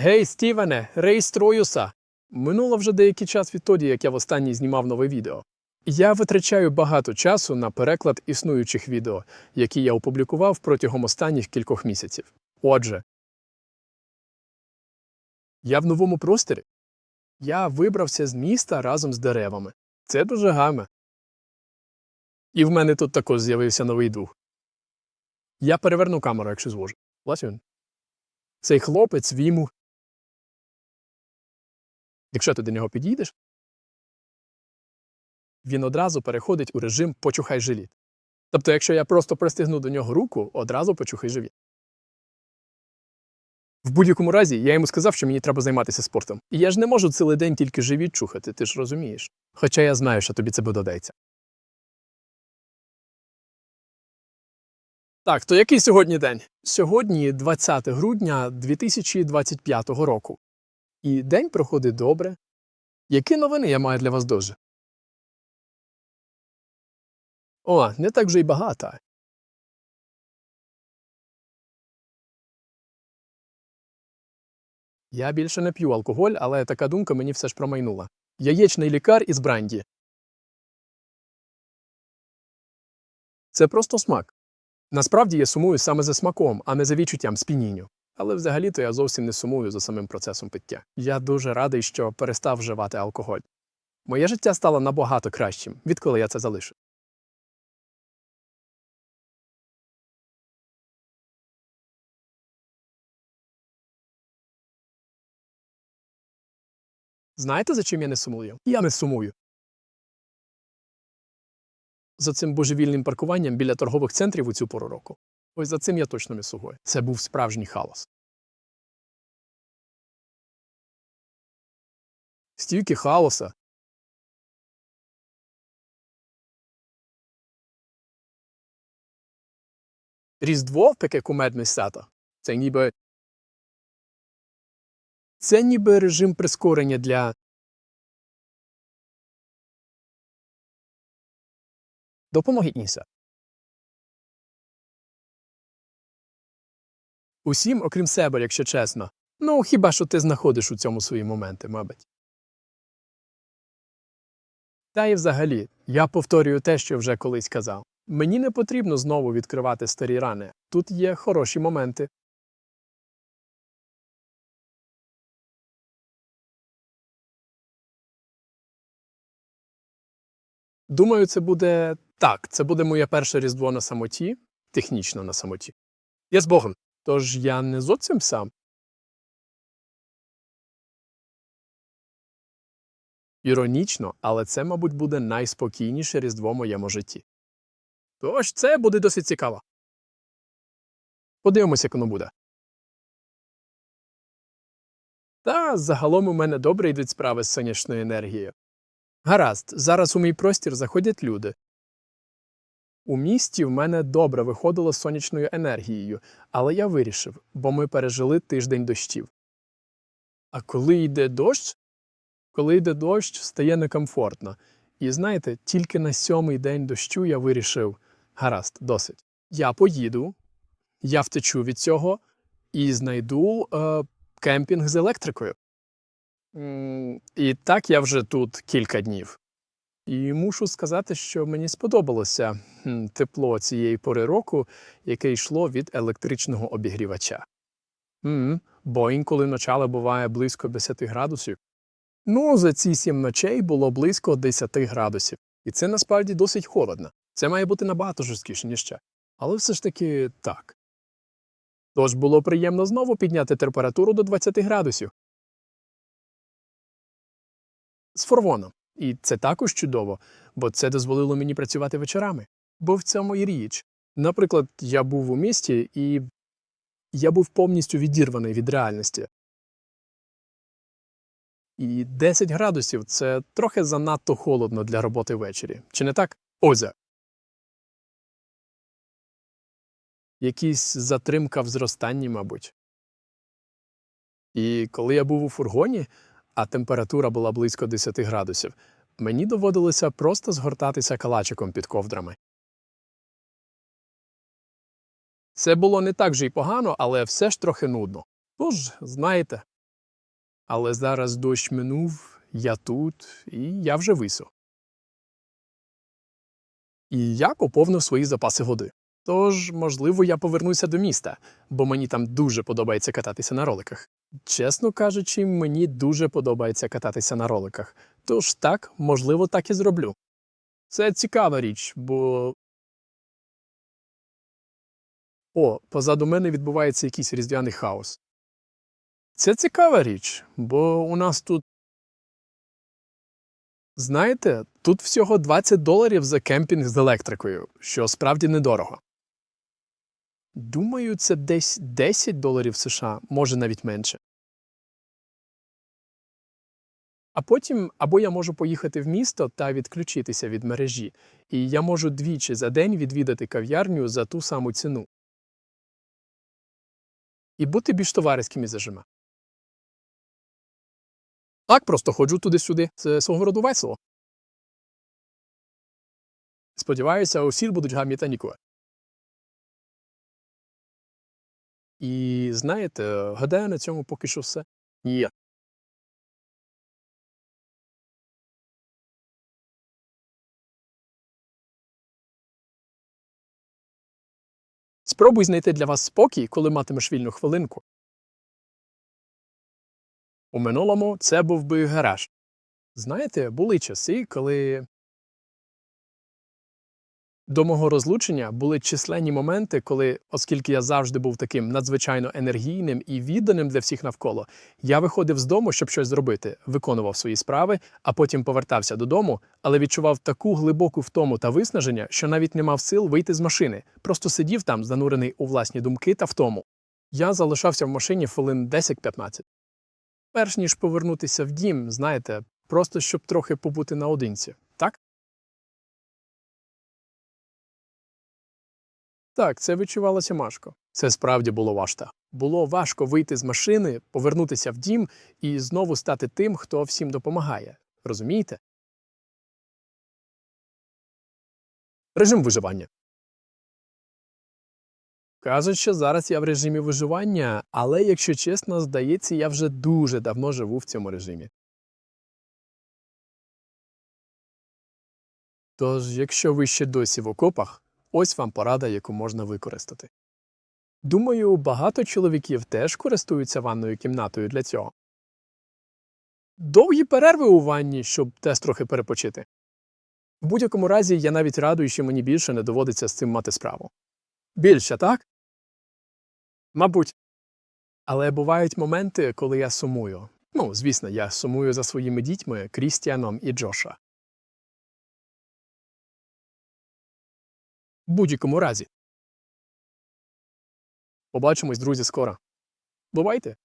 Гей, Стівене, реєструюся! Минуло вже деякий час відтоді, як я востаннє знімав нове відео. Я витрачаю багато часу на переклад існуючих відео, які я опублікував протягом останніх кількох місяців. Отже, я в новому просторі. Я вибрався з міста разом з деревами. Це дуже гарно. І в мене тут також з'явився новий дух. Я переверну камеру, якщо зможу. Ось. Цей хлопець віму. Якщо ти до нього підійдеш, він одразу переходить у режим почухай живіт. Тобто, якщо я просто пристигну до нього руку, одразу почухай живіт. В будь-якому разі я йому сказав, що мені треба займатися спортом. І я ж не можу цілий день тільки живіт чухати, ти ж розумієш. Хоча я знаю, що тобі це додаться. Так, то який сьогодні день? Сьогодні 20 грудня 2025 року. І день проходить добре. Які новини я маю для вас дуже? О, не так вже й багато. Я більше не п'ю алкоголь, але така думка мені все ж промайнула. Яєчний лікар із бранді. Це просто смак. Насправді я сумую саме за смаком, а не за відчуттям сп'янінню. Але взагалі-то я зовсім не сумую за самим процесом пиття. Я дуже радий, що перестав вживати алкоголь. Моє життя стало набагато кращим, відколи я це залишив. Знаєте, за чим я не сумую? Я не сумую. За цим божевільним паркуванням біля торгових центрів у цю пору року. Ось за цим я точно сумую. Це був справжній хаос. Стільки хаоса. Різдво таке кумедне свято. Це ніби. Це ніби режим прискорення для. Допомогіть Ніса. Усім, окрім себе, якщо чесно. Ну, хіба що ти знаходиш у цьому свої моменти, мабуть. Та і взагалі, я повторюю те, що вже колись казав. Мені не потрібно знову відкривати старі рани. Тут є хороші моменти. Думаю, це буде так. Це буде моє перше різдво на самоті, технічно на самоті. Я з Богом. Тож я не зовсім сам. Іронічно, але це, мабуть, буде найспокійніше різдво в моєму житті. Тож це буде досить цікаво. Подивимося, як воно буде. Та загалом у мене добре йдуть справи з сонячною енергією. Гаразд, зараз у мій простір заходять люди. У місті в мене добре виходило з сонячною енергією, але я вирішив, бо ми пережили тиждень дощів. А коли йде дощ, коли йде дощ, стає некомфортно. І знаєте, тільки на сьомий день дощу я вирішив гаразд, досить. Я поїду, я втечу від цього і знайду е, кемпінг з електрикою. І так я вже тут кілька днів. І мушу сказати, що мені сподобалося тепло цієї пори року, яке йшло від електричного обігрівача. м Бо інколи ночами буває близько 10 градусів. Ну, за ці сім ночей було близько 10 градусів. І це насправді досить холодно. Це має бути набагато жорсткіше, ніж ще. Але все ж таки так. Тож було приємно знову підняти температуру до 20 градусів. З форвоном. І це також чудово, бо це дозволило мені працювати вечорами. Бо в цьому і річ. Наприклад, я був у місті і я був повністю відірваний від реальності. І 10 градусів це трохи занадто холодно для роботи ввечері. Чи не так? Озя. Якісь затримка в зростанні, мабуть. І коли я був у фургоні, а температура була близько 10 градусів, мені доводилося просто згортатися калачиком під ковдрами. Це було не так же й погано, але все ж трохи нудно. Тож, знаєте, Але зараз дощ минув, я тут, і я вже висох. І я поповнив свої запаси води. Тож, можливо, я повернуся до міста, бо мені там дуже подобається кататися на роликах. Чесно кажучи, мені дуже подобається кататися на роликах. Тож так, можливо, так і зроблю. Це цікава річ, бо. О, позаду мене відбувається якийсь різдвяний хаос. Це цікава річ, бо у нас тут. Знаєте, тут всього 20 доларів за кемпінг з електрикою, що справді недорого. Думаю, це десь 10 доларів США, може навіть менше. А потім або я можу поїхати в місто та відключитися від мережі, і я можу двічі за день відвідати кав'ярню за ту саму ціну. І бути більш товариським із зажима. Так, просто ходжу туди-сюди. Це свого роду весело. Сподіваюся, усі будуть гамі І знаєте, гадаю, на цьому поки що все. Є. Спробуй знайти для вас спокій, коли матимеш вільну хвилинку. У минулому це був би гараж. Знаєте, були часи, коли до мого розлучення були численні моменти, коли, оскільки я завжди був таким надзвичайно енергійним і відданим для всіх навколо, я виходив з дому, щоб щось зробити, виконував свої справи, а потім повертався додому, але відчував таку глибоку втому та виснаження, що навіть не мав сил вийти з машини, просто сидів там, занурений у власні думки та втому. Я залишався в машині хвилин 10-15. Перш ніж повернутися в дім, знаєте, просто щоб трохи побути наодинці, так? Так, це відчувалося важко. Це справді було важко. Було важко вийти з машини, повернутися в дім і знову стати тим, хто всім допомагає. Розумієте? Режим виживання. Кажуть, що зараз я в режимі виживання, але, якщо чесно, здається, я вже дуже давно живу в цьому режимі. Тож, якщо ви ще досі в окопах, ось вам порада, яку можна використати. Думаю, багато чоловіків теж користуються ванною кімнатою для цього. Довгі перерви у ванні, щоб теж трохи перепочити. В будь-якому разі я навіть радую, що мені більше не доводиться з цим мати справу. Більше, так? Мабуть. Але бувають моменти, коли я сумую. Ну, звісно, я сумую за своїми дітьми Крістіаном і Джоша. Будь-якому разі. Побачимось, друзі, скоро. Бувайте!